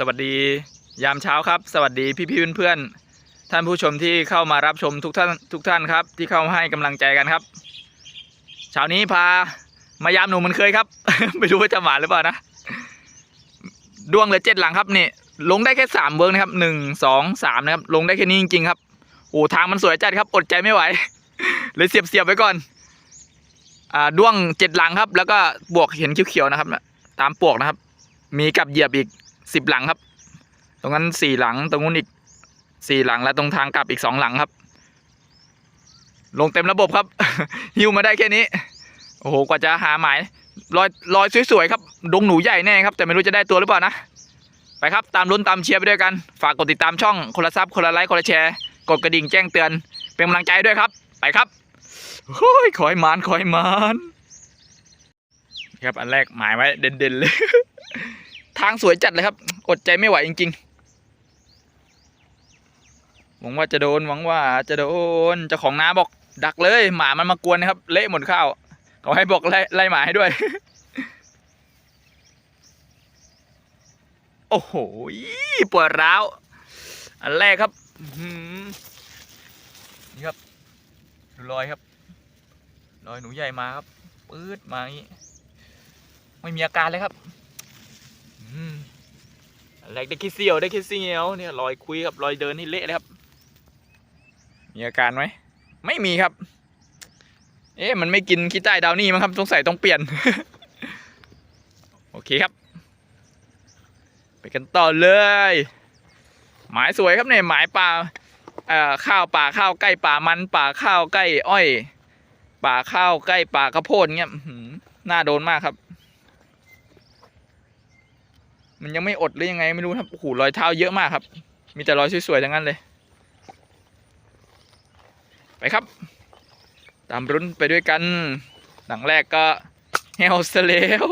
สวัสดียามเช้าครับ สวัสดีพี่ๆเพื่อนๆท่านผู้ชมที่เข้ามารับชมทุกท่านทุกท่านครับ ที่เข้ามาให้กำลังใจกันครับเช้านี้พามายามหนูเหมันเคยครับ ไม่รู้ว่าจะหมาหรือเปล่านะดวงเหลือเจ็ดหลังครับนี่ลงได้แค่สามเวิร์กนะครับหนึ่งสองสามนะครับ ลงได้แค่นี้จริงๆครับโอ้ทางมันสวยจัดครับ อดใจไม่ไหว เลยเสียบเสียบไว้ก่อนอ่าด้วงเจ็ดหลังครับ แล้วก็บวกเห็นเขียวๆนะครับ ตามปวกนะครับ มีกับเหยียบอีก สิบหลังครับ ตรงนั้นสี่หลัง ตรงนู้นอีกสี่หลังและตรงทางกลับอีกสองหลังครับ ลงเต็มระบบครับฮิวมาได้แค่นี้ โอ้โห กว่าจะหาหมายลอยลอยสวยๆครับ ดงหนูใหญ่แน่ครับ แต่ไม่รู้จะได้ตัวหรือเปล่านะ ไปครับ ตามลุ้นตามเชียร์ไปด้วยกัน ฝากกดติดตามช่อง คนละซับคนละไลค์คนละแชร์ กดกระดิ่งแจ้งเตือน เป็นกำลังใจด้วยครับ ไปครับโอ้ยขอให้มานขอให้มาน ครับ อันแรกหมายไว้เด่นๆเลย ทางสวยจัดเลยครับ อดใจไม่ไหวจริงๆหวังว่าจะโดนหวังว่าจะโดนเจ้าของน้าบอก ดักเลย หมามันมากวนนะครับ เละหมดข้าวเขาให้บอกไล่ไล่หมาให้ด้วย โอ้โหปวดร้าว อันแรกครับนี่ครับดูรอยครับ รอยหนูใหญ่มาครับปื๊ดมาอย่างนี้ไม่มีอาการเลยครับ แรกได้แค่เสียวได้แค่เสียวเนี่ยรอยคุยกับรอยเดินนี่เละเลยครับ มีอาการไหมไม่มีครับ เอ๊ะมันไม่กินขี้ใต้ดาวนี่มั้งครับสงสัยต้องเปลี่ยน โอเคครับ ไปกันต่อเลย หมายสวยครับเนี่ยหมายป่าเอ่อข้าวป่าข้าวใกล้ป่ามันป่าข้าวใกล้อ้อย ป่าข้าวใกล้ป่าข้าวโพดเงี้ยหน่าโดนมากครับ มันยังไม่อดหรือยังไงไม่รู้ครับโอ้โหรอยเท้าเยอะมากครับ มีแต่รอยสวยๆทั้งนั้นเลย ไปครับ ตามรุ้นไปด้วยกัน หลังแรกก็เฮลสเลว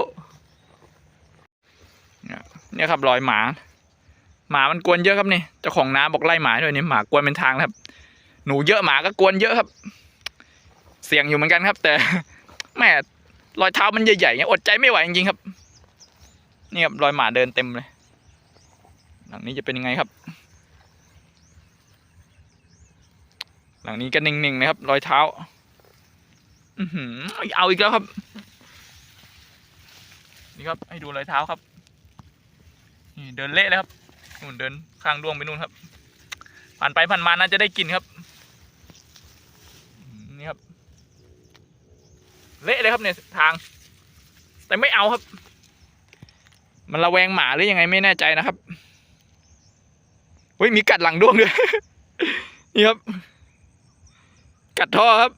เนี่ยครับรอยหมา หมามันกวนเยอะครับนี่เจ้าของน้าบอกไล่หมาด้วยนี่หมากวนเป็นทางครับ หนูเยอะหมาก็กวนเยอะครับ เสี่ยงอยู่เหมือนกันครับ แต่แม่รอยเท้ามันใหญ่ๆเงี้ยอดใจไม่ไหวจริงๆครับ นี่ครับรอยหมาเดินเต็มเลย หลังนี้จะเป็นยังไงครับ หลังนี้ก็นิ่งๆนะครับ รอยเท้า อือหือเอาอีกแล้วครับ นี่ครับ ให้ดูรอยเท้าครับ นี่เดินเละเลยครับนู่นเดินข้างดวงไปนู่นครับ ผ่านไปผ่านมาน่าจะได้กินครับ นี่ครับ เละเลยครับเนี่ยทาง แต่ไม่เอาครับ มันระแวงหมาหรือยังไงไม่แน่ใจนะครับเฮ้ยมีกัดหลังด้วงด้วยนี่ครับ กัดท่อครับ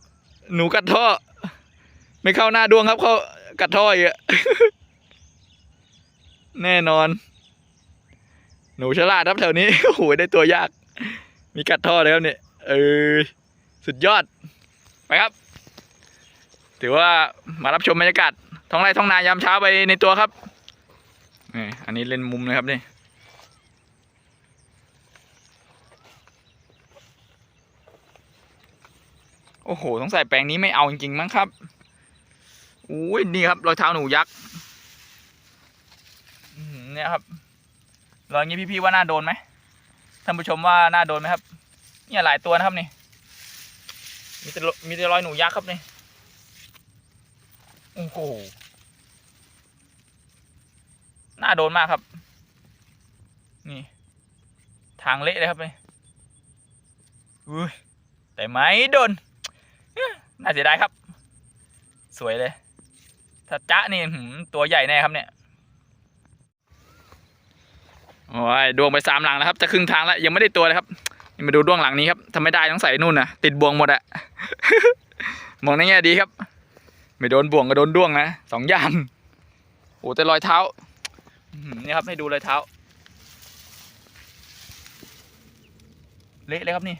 หนูกัดท่อ ไม่เข้าหน้าดวงครับ เข้ากัดท่ออีกแน่นอน หนูฉลาดครับแถวนี้โอ้โหได้ตัวยาก มีกัดท่อเลยครับเนี่ยเออสุดยอดไปครับ ถือว่ามารับชมบรรยากาศท้องไร่ท้องนายามเช้าไปในตัวครับ อันนี้เล่นมุมนะครับนี่โอ้โหสงสัยแปลงนี้ไม่เอาจริงๆมั้งครับอุ้ยนี่ครับรอยเท้าหนูยักษ์เนี่ยครับรอยงี้พี่ๆว่าน่าโดนไหมท่านผู้ชมว่าน่าโดนไหมครับ เนี่ยหลายตัวนะครับนี่มีแต่มีแต่รอยหนูยักษ์ครับนี่โอ้โห น่าโดนมากครับ นี่ ทางเละเลยครับนี่อุ้ยแต่ไม่โดน น่าเสียดายครับ สวยเลยถ้าจ๊ะนี่หืมตัวใหญ่แน่ครับเนี่ยโอ้ยดวงไปสามหลังแล้วครับ จะครึ่งทางแล้วยังไม่ได้ตัวเลยครับมาดูดวงหลังนี้ครับทำไม่ได้ต้องใส่นู่นนะติดบ่วงหมดอะมองในแง่ดีครับ ไม่โดนบ่วงก็โดนดวงนะสองอย่างโอ้แต่รอยเท้า นี่ครับ ให้ดูรอยเท้า เละเลยครับนี่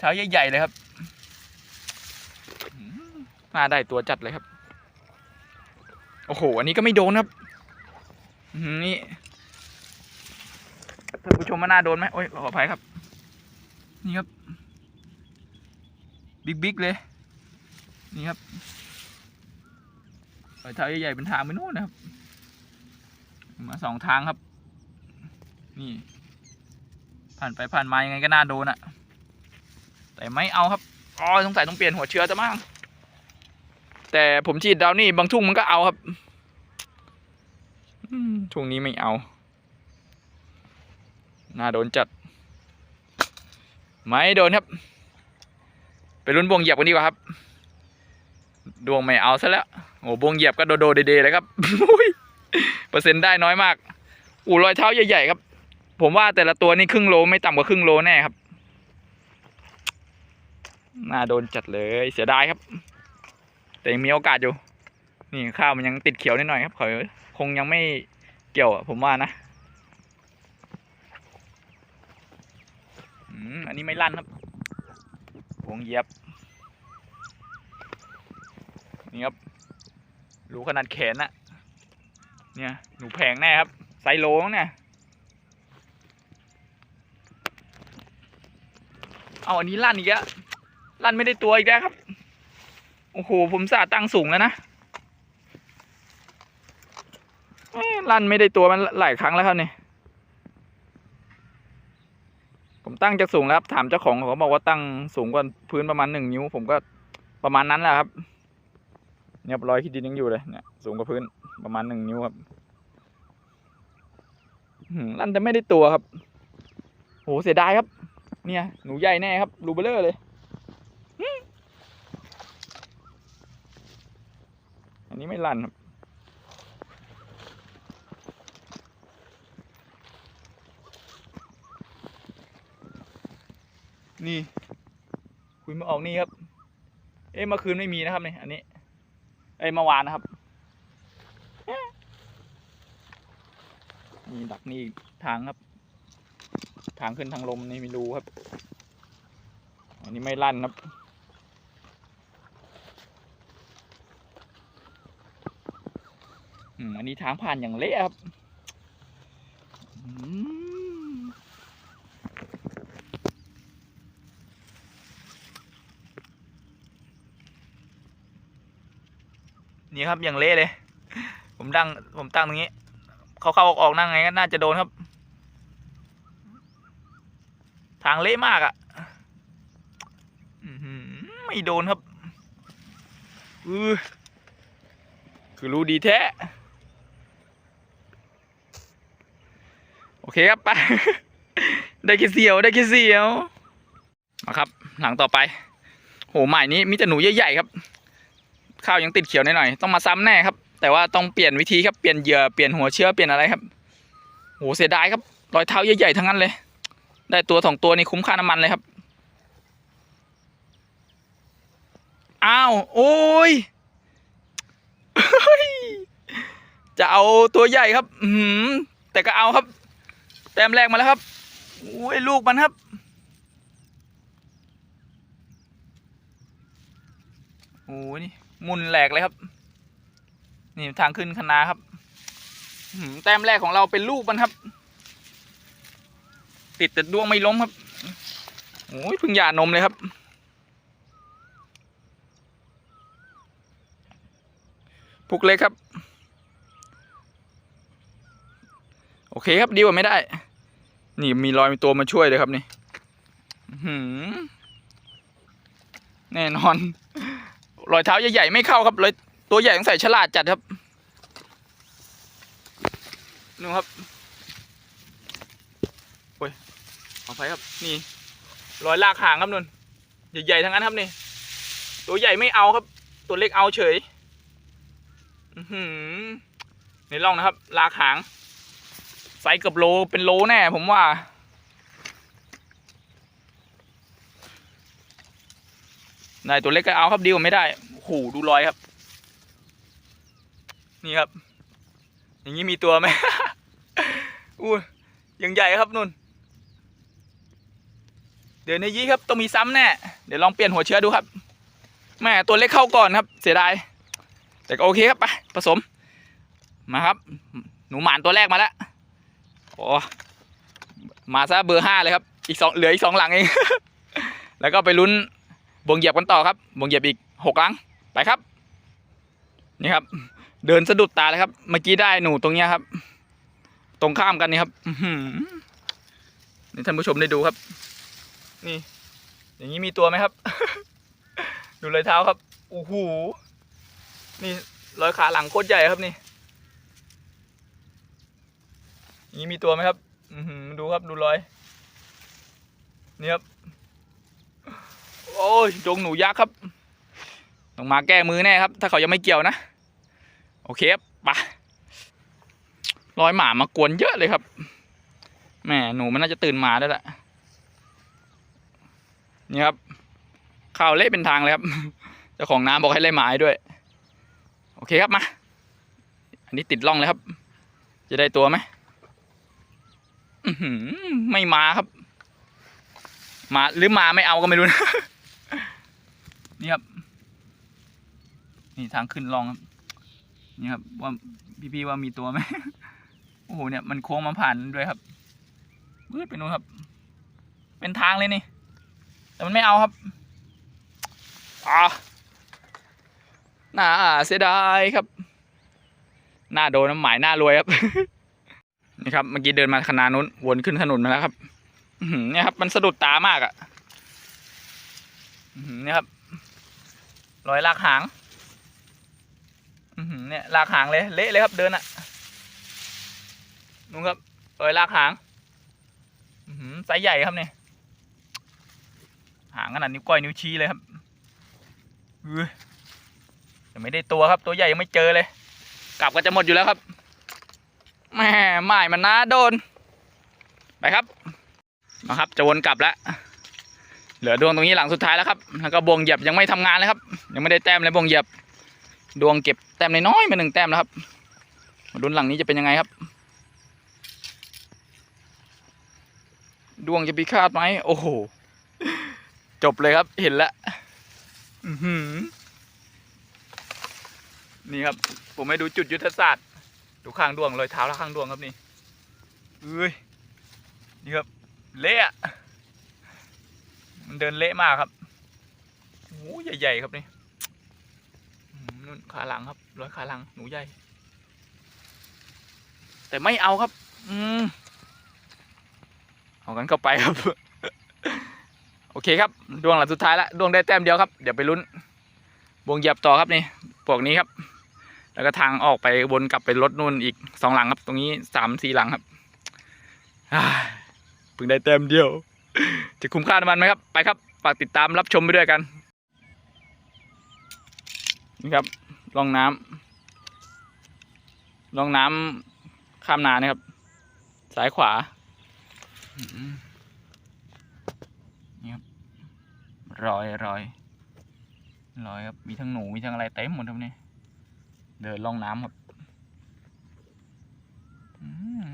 เท้าใหญ่ๆเลยครับมาได้ตัวจัดเลยครับ โอ้โห อันนี้ก็ไม่โดนครับนี่ท่านผู้ชมว่าน่าโดนไหมโอ้ยขออภัยครับ นี่ครับ บิ๊กบิ๊กเลย นี่ครับเท้าใหญ่ๆเป็นทางไปนู่นนะครับ มาสองทางครับ นี่ ผ่านไปผ่านมายังไงก็น่าโดนอะแต่ไม่เอาครับอ๋อสงสัยต้องเปลี่ยนหัวเชื้อจะมั่งแต่ผมฉีดดาวนี่บางทุ่งมันก็เอาครับอืมช่งนี้ไม่เอาน่าโดนจัด ไม่โดนครับ ไปลุ้นบวงเหยียบกันดีกว่าครับ ดวงไม่เอาซะแล้ว โอ้บวงเหยียบก็โดโดเดๆเลยครับ เปอร์เซ็นต์ได้น้อยมาก อูรอยเท้าใหญ่ๆครับ ผมว่าแต่ละตัวนี่ครึ่งโลไม่ต่ำกว่าครึ่งโลแน่ครับ น่าโดนจัดเลยเสียดายครับ แต่ยังมีโอกาสอยู่ นี่ข้าวมันยังติดเขียวนิดหน่อยครับเขาคงยังไม่เกี่ยวผมว่านะอันนี้ไม่ลั่นครับวงเยียบนี่ครับ รู้ขนาดแขนนะ เนี่ย หนูแพงแน่ครับไซโลมั้งเนี่ยเอาอันนี้ลั่นอีกแล้วลั่นไม่ได้ตัวอีกแล้วครับ โอ้โห ผมสาตั้งสูงแล้วนะเอ๊ะลั่นไม่ได้ตัวมันหลายครั้งแล้วครับเนี่ยผมตั้งจากสูงแล้วครับ ถามเจ้าของเขาบอกว่าตั้งสูงกว่าพื้นประมาณหนึ่งนิ้ว ผมก็ประมาณนั้นแหละครับ เนี่ยรอยขี้ดินยังอยู่เลยเนี่ยสูงกว่าพื้น ประมาณหนึ่งนิ้วครับลั่นจะไม่ได้ตัวครับโหเสียดายครับ เนี่ย หนูใหญ่แน่ครับรูเบลเลอร์เลยอันนี้ไม่ลั่นครับนี่คุยมาออกนี่ครับ เอ๊ะเมื่อคืนไม่มีนะครับเนี่ยอันนี้ เอ้ยเมื่อวานนะครับ นี่ดักนี่ทางครับ ทางขึ้นทางลมนี่ไม่รู้ครับ อันนี้ไม่ลั่นครับ อืมอันนี้ทางผ่านอย่างเละครับนี่ครับอย่างเละเลย ผมดังผมตั้งตรงนี้ เขาเข้าออกออกนั่งไงก็น่าจะโดนครับ ทางเละมากอะ่ะไม่โดนครับอือคือรู้ดีแท้ โอเคครับไปได้แค่เสียวได้แค่เสียวมาครับ หลังต่อไป โหหมายนี้มีแต่หนูใหญ่ๆครับ ข้าวยังติดเขียวหน่อยๆต้องมาซ้ำแน่ครับ แต่ว่าต้องเปลี่ยนวิธีครับเปลี่ยนเหยื่อเปลี่ยนหัวเชื้อเปลี่ยนอะไรครับโหเสียดายครับรอยเท้าใหญ่ๆทั้งนั้นเลย ได้ตัวสองตัวนี่คุ้มค่าน้ำมันเลยครับอ้าวโอ้ยจะเอาตัวใหญ่ครับ อืมแต่ก็เอาครับ แต้มแรกมาแล้วครับโอ้ยลูกมันครับ โอ้ยนี่มุนแหลกเลยครับ นี่ทางขึ้นคณะครับแต้มแรกของเราเป็นลูกมันครับ ติดแต่ดวงไม่ล้มครับโอ้ยพึ่งหย่านมเลยครับ พุกเล็กครับ โอเคครับดีกว่าไม่ได้ นี่มีรอยมีตัวมาช่วยเลยครับนี่แน่นอน รอยเท้าใหญ่ๆไม่เข้าครับรอย ตัวใหญ่ต้องใส่ฉลาดจัดครับนู่นครับโอ้ยขออภัยครับ นี่รอยลากหางครับนุ่นใหญ่ๆทั้งนั้นครับนี่ ตัวใหญ่ไม่เอาครับ ตัวเล็กเอาเฉยอือหือในร่องนะครับ ลากหางไซส์เกับโลเป็นโลแน่ ผมว่า ได้ตัวเล็กก็เอาครับดีกว่าไม่ได้โอ้โหดูรอยครับ นี่ครับ อย่างนี้มีตัวไหมอู้ยังใหญ่ครับนุ่น เดี๋ยวในยี่ครับต้องมีซ้ำแน่ เดี๋ยวลองเปลี่ยนหัวเชื้อดูครับ แม่ตัวเล็กเข้าก่อนครับ เสียดาย แต่ก็โอเคครับไปผสม มาครับ หนูหมานตัวแรกมาแล้วโอ้มาซะเบอร์ห้าเลยครับ อีกสองเหลืออีกสองหลังเอง แล้วก็ไปลุ้นบวงเหยียบกันต่อครับบวงเหยียบอีกหกหลัง ไปครับ นี่ครับ เดินสะดุดตาเลยครับ เมื่อกี้ได้หนูตรงเนี้ยครับ ตรงข้ามกันนี่ครับอืนี่ท่านผู้ชมได้ดูครับ นี่ อย่างนี้มีตัวไหมครับ ดูรอยเท้าครับโอ้โหนี่รอยขาหลังโคตรใหญ่ครับนี่อย่างนี้มีตัวไหมครับ อืดูครับดูรอย นี่ครับ โอ้ยจงหนูยักษ์ครับ ต้องมาแก้มือแน่ครับ ถ้าเขายังไม่เกี่ยวนะ โอเคครับไปรอยหมามากวนเยอะเลยครับแหมหนูมันน่าจะตื่นมาได้แหละนี่ครับข่าวเละเป็นทางเลยครับเจ้าของน้ำบอกให้ไล่หมาให้ด้วย โอเคครับมา อันนี้ติดล่องเลยครับ จะได้ตัวไหมไม่มาครับ มาหรือมาไม่เอาก็ไม่รู้นะนี่ครับ นี่ทางขึ้นล่องครับ นี่ครับว่าพี่ๆว่ามีตัวไหมโอ้โหเนี่ยมันโค้งมาผ่านด้วยครับบืดไปนู้นครับ เป็นทางเลยนี่ แต่มันไม่เอาครับอ่าน่าเสียดายครับหน้าโดนน้ำหมายหน้ารวยครับ นี่ครับเมื่อกี้เดินมาขนาดนู้นวนขึ้นถนนมาแล้วครับเนี่ยครับ มันสะดุดตามากอะ่ะนี่ครับรอยลากหาง เนี่ยลากหางเลยเละเลยครับเดินอะ่ะนู่นครับรอยลากหางไซส์ใหญ่ครับเนี่ยหางขนาดนิ้วก้อยนิ้วชี้เลยครับเออแต่ไม่ได้ตัวครับ ตัวใหญ่ยังไม่เจอเลย กลับก็จะหมดอยู่แล้วครับแม่หมายมันน่าโดน ไปครับมาครับ จะวนกลับแล้วเหลือดวงตรงนี้หลังสุดท้ายแล้วครับแล้วก็บวงเหยียบยังไม่ทำงานเลยครับ ยังไม่ได้แต้มเลยบวงเหยียบ ดวงเก็บแต้มน้อยๆมาหนึ่งแต้มแล้วครับมาดุนหลังนี้จะเป็นยังไงครับ ดวงจะพิฆาตไหมโอ้โห จบเลยครับเห็นแล้วนี่ครับ ผมให้ดูจุดยุทธศาสตร์ ดูข้างดวงรอยเท้าแล้วข้างดวงครับนี่เอ้ยนี่ครับ เละมันเดินเละมากครับโอ้ใหญ่ๆครับนี่ นู่นขาหลังครับรอยขาหลังหนูใหญ่ แต่ไม่เอาครับ อืมเอากันเข้าไปครับ โอเคครับ ดวงหลังสุดท้ายละดวงได้แต้มเดียวครับ เดี๋ยวไปลุ้นวงเหยียบต่อครับนี่พวกนี้ครับ แล้วก็ทางออกไปวนกลับไปรถนู่นอีกสองหลังครับ ตรงนี้สามสี่หลังครับอ่าเพิ่งได้แต้มเดียว จะคุ้มค่าน้ำมันไหมครับ ไปครับ ฝากติดตามรับชมไปด้วยกัน นี่ครับร่องน้ำร่องน้ำข้ามนานะครับซ้ายขวานี่ครับรอยรอยรอยครับ มีทั้งหนูมีทั้งอะไรเต็มหมดครับนี่เดินล่องน้ำครับ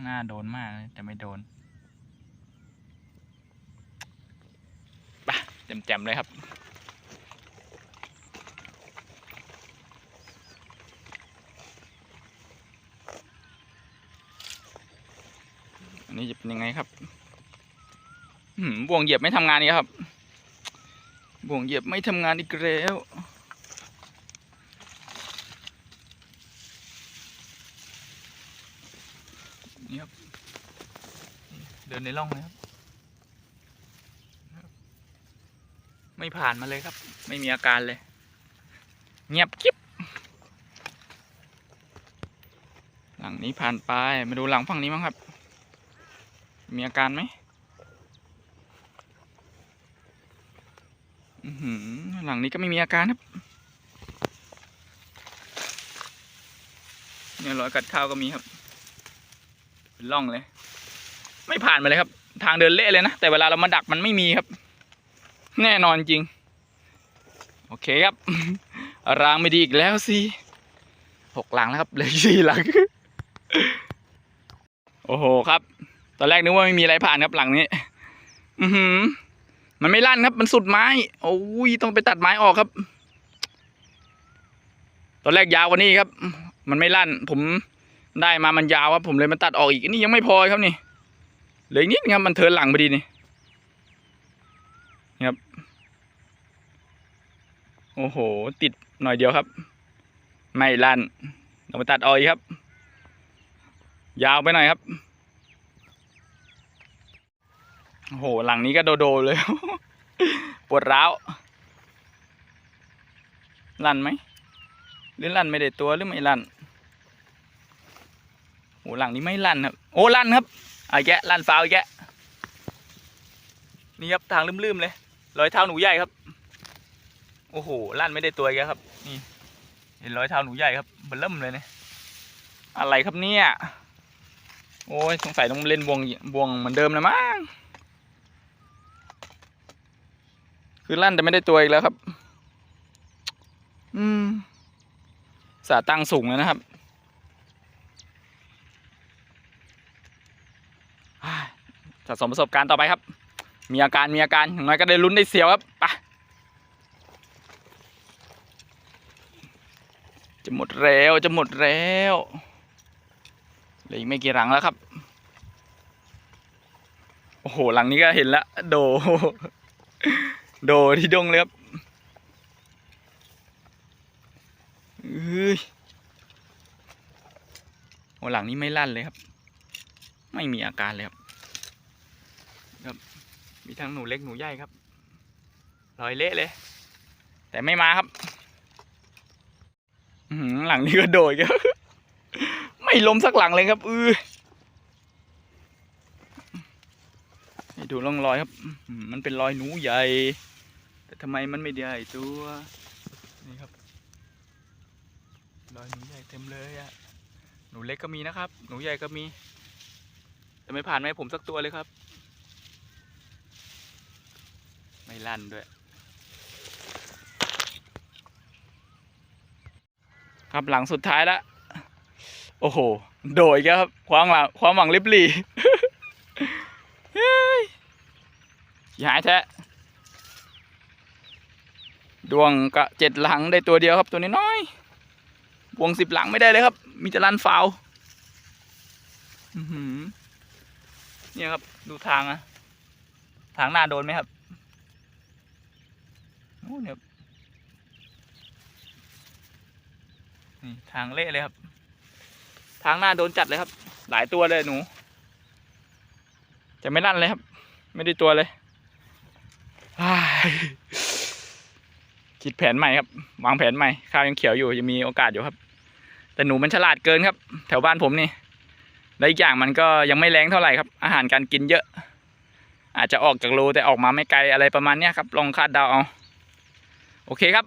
น่าโดนมากเลยแต่ไม่โดนแจ่มๆเลยครับ นี้จะเป็นยังไงครับบ่วงเหยียบไม่ทำงานอีกครับ บ่วงเหยียบไม่ทำงานอีกแล้วนี่ครับเดินในร่องเลยครับ ไม่ผ่านมาเลยครับ ไม่มีอาการเลย เงียบกิ๊บหลังนี้ผ่านไปมาดูหลังฝั่งนี้บ้งครับ มีอาการไหมหืหลังนี้ก็ไม่มีอาการครับ เนี่ยรอยกัดข้าวก็มีครับ เป็นร่องเลย ไม่ผ่านมาเลยครับ ทางเดินเละเลยนะ แต่เวลาเรามาดักมันไม่มีครับ แน่นอนจริง โอเคครับ รางไม่ดีอีกแล้วสิหกหลังแล้วครับเหลือสี่หลัง โอ้โหครับ อนแรกนึกว่าไม่มีอะไรผ่านครับหลังนี้ อือหือ มันไม่ลั่นครับ มันสุดไม้ โอ้ยต้องไปตัดไม้ออกครับ ตอนแรกยาวกว่านี้ครับ มันไม่ลั่น ผมได้มามันยาวครับ ผมเลยมันตัดออกอีกนี่ยังไม่พอครับนี่เหลืออีกนิดนึงครับ มันเทินหลังพอดีนี่ครับ โอ้โห ติดหน่อยเดียวครับ ไม่ลั่นเรามาตัดออกอีกครับ ยาวไปหน่อยครับ โอ้โหหลังนี้ก็โดโดเลย ปวดร้าว ลั่นไหม หรือลั่นไม่ได้ตัวหรือไม่ลั่นโอ้หลังนี้ไม่ลั่นครับ โอ้ลั่นครับเอาอีกแกะลั่นฟาวอีกแกะนี่ครับทางลืมๆเลย รอยเท้าหนูใหญ่ครับ โอ้โหลั่นไม่ได้ตัวอีกแล้วครับ นี่ เห็นรอยเท้าหนูใหญ่ครับเบิ่มเลยเนี่ยอะไรครับเนี่ย โอ้ยสงสัยต้องเล่นวงวงเหมือนเดิมนะมั้ง คือลั่นแต่ไม่ได้ตัวอีกแล้วครับ อืม สาตั้งสูงแล้วนะครับอ้ายสะสมประสบการณ์ต่อไปครับ มีอาการมีอาการอย่างน้อยก็ได้ลุ้นได้เสียวครับไปจะหมดแล้วจะหมดแล้วเหลืออีกไม่กี่หลังแล้วครับ โอ้โหหลังนี้ก็เห็นแล้วโด โดที่ดงเลยครับเอ้ยโอ้หลังนี้ไม่ลั่นเลยครับ ไม่มีอาการเลยครับครับ มีทั้งหนูเล็กหนูใหญ่ครับลอยเละเลย แต่ไม่มาครับหือหลังนี้ก็โดดครับไม่ล้มสักหลังเลยครับอือดูร่องรอยครับ มันเป็นรอยหนูใหญ่ แต่ทำไมมันไม่ได้ตัว นี่ครับรอยหนูใหญ่เต็มเลยอะหนูเล็กก็มีนะครับ หนูใหญ่ก็มี แต่ไม่ผ่านไหมผมสักตัวเลยครับ ไม่ลั่นด้วยครับหลังสุดท้ายล้วโอ้โห โดยกครับ ความหวังความหวังลิบลีเฮ้ยยหายแท้ ดวงกะเจ็ดหลังได้ตัวเดียวครับตัวนี้น้อยๆวงสิบหลังไม่ได้เลยครับ มีแต่ลันฟาวเนี่ยครับ ดูทางอะทางหน้าโดนไหมครับโอ้เนี่ยครับนี่ทางเละเลยครับ ทางหน้าโดนจัดเลยครับ หลายตัวเลยหนู จะไม่ลั่นเลยครับ ไม่ได้ตัวเลยอ้าย คิดแผนใหม่ครับ วางแผนใหม่ ข้าวยังเขียวอยู่ยังมีโอกาสอยู่ครับ แต่หนูมันฉลาดเกินครับ แถวบ้านผมนี่ และอีกอย่างมันก็ยังไม่แรงเท่าไหร่ครับ อาหารการกินเยอะ อาจจะออกจากรูแต่ออกมาไม่ไกลอะไรประมาณเนี้ยครับ ลองคาดเดาเอา โอเคครับ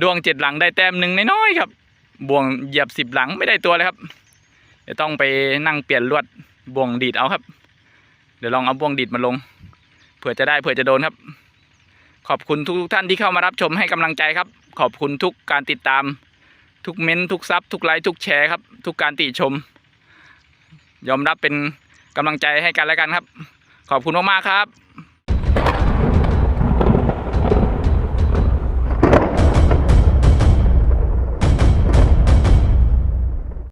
ดวงเจ็ดหลังได้แต้มหนึ่งน้อยๆครับ บ่วงเหยียบสิบหลังไม่ได้ตัวเลยครับ เดี๋ยวต้องไปนั่งเปลี่ยนลวดบ่วงดีดเอาครับ เดี๋ยวลองเอาบ่วงดีดมาลง เผื่อจะได้เผื่อจะโดนครับ ขอบคุณทุกท่านที่เข้ามารับชมให้กำลังใจครับ ขอบคุณทุกการติดตาม ทุกเม้นทุกซับทุกไลค์ทุกแชร์ครับ ทุกการติชม ยอมรับเป็นกำลังใจให้กันแล้วกันครับ ขอบคุณมากๆครับ